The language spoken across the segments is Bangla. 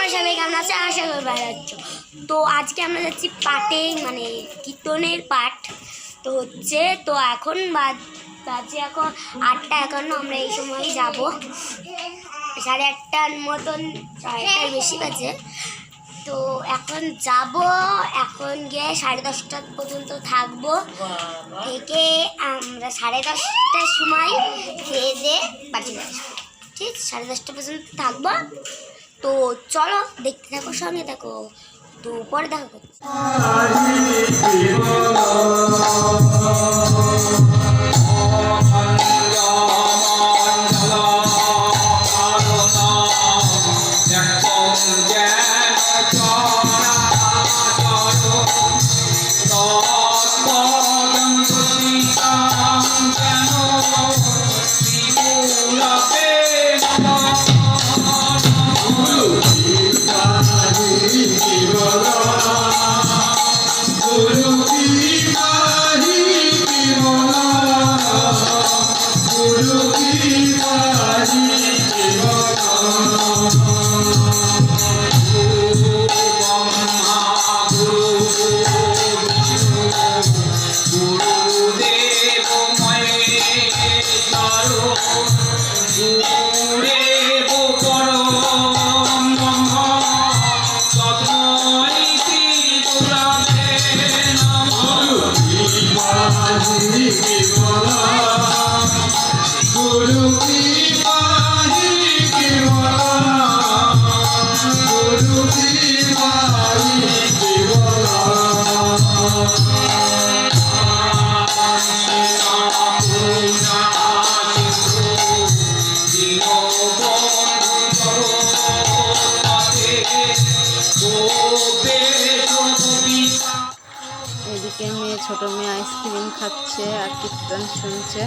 তোমরা সবাই কেমন আছে? আশা করি ভালো আছো। তো আজকে আমরা যাচ্ছি পাটে মানে কীর্তনের পাঠ তো হচ্ছে, তো এখন বাজে এখন আটটা একান্ন, আমরা এই সময় যাব। সাড়ে আটটার মতন আটটার বেশি বাজে। তো এখন যাব, এখন গিয়ে সাড়ে দশটা পর্যন্ত থাকব। থেকে আমরা সাড়ে দশটার সময় খেয়ে দিয়ে বাড়ি আসব। ঠিক, সাড়ে দশটা পর্যন্ত থাকব। তো চলো দেখতে থাকো সঙ্গে দেখো তো পরে দেখা করছি। মেয়ে ছোট মেয়ে আইসক্রিম খাচ্ছে আর কীর্তন শুনছে।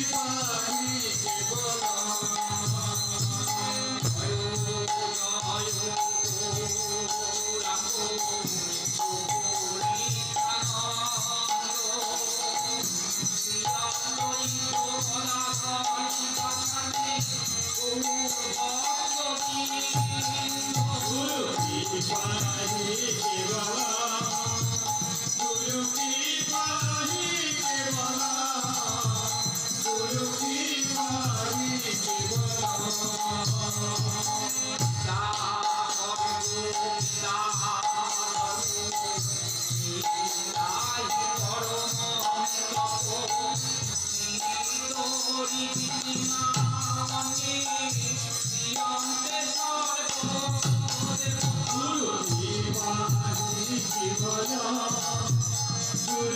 Viva!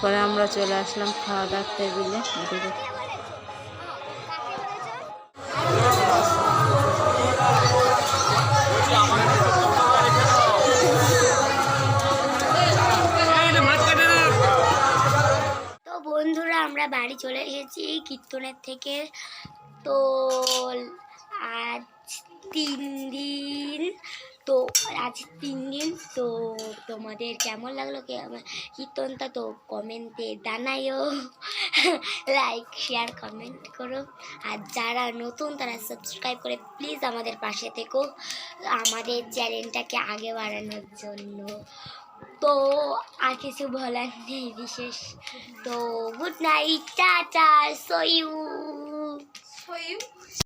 তারপরে আমরা চলে আসলাম খাওয়া দাওয়ার টেবিলে আমরা বাড়ি চলে এসেছি কীর্তনের থেকে। তো আজ তিন দিন তো আজ তিন দিন, তো তোমাদের কেমন লাগল? কি আমার কীর্তনটা তো কমেন্টে জানাইও। লাইক শেয়ার কমেন্ট করো। আর যারা নতুন, তারা সাবস্ক্রাইব করে প্লিজ আমাদের পাশে থেকো। আমাদের চ্যানেলটাকে আগে বাড়ানোর জন্য। তো আর কিছু বলার নেই বিশেষ। তো good night tata so you